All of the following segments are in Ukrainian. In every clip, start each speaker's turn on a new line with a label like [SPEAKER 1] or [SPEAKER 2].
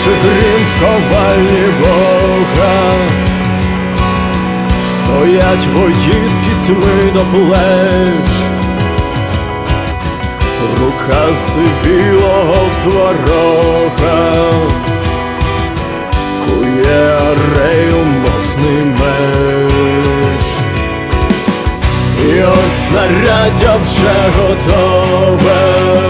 [SPEAKER 1] Рокоче грім в ковальні Бога, стоять вої з до плеч, рука сивілого сварога, кує арею моцний меч. І ось снаряддя вже готове.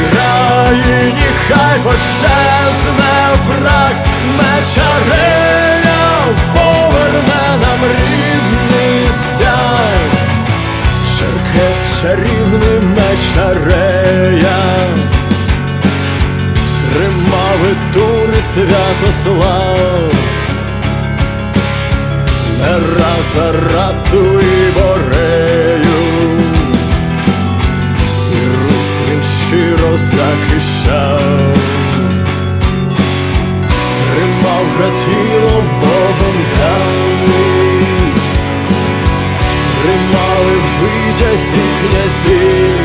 [SPEAKER 1] На Вкраїні хай пощезне враг, мечарея поверне нам рідний стяг. Черкес чарівний мечарея тримав і тури Святослав, не раз Арату і захищав, тримав братіло Богом даний, тримали витязі князів.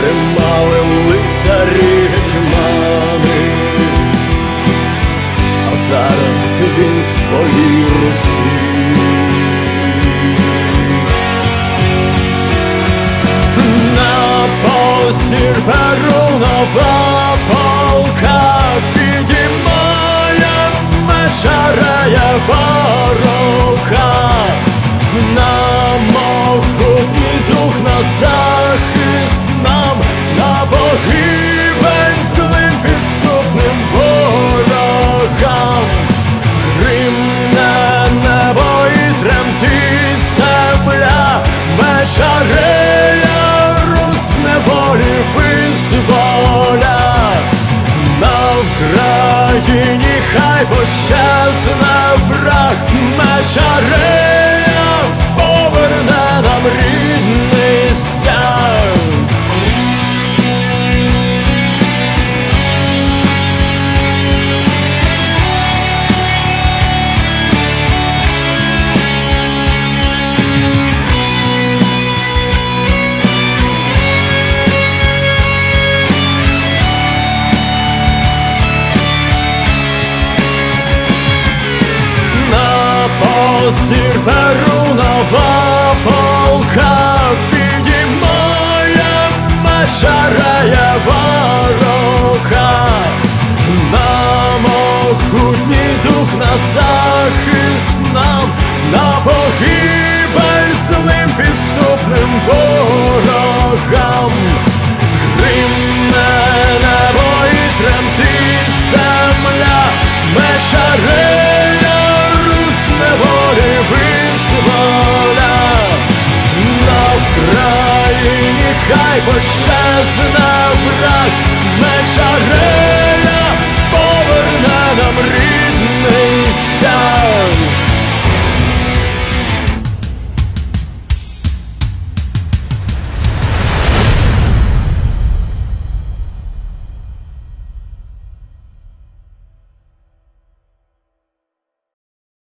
[SPEAKER 1] Тримали лицарі гетьмани, а зараз він в твоїй руці. Вкраїні щас на враг, мечарея посір перунова полка підіймає меча раєва рука. На могутній дух на захист нам, на погибель злим підступним ворогам. Хай пощезне враг,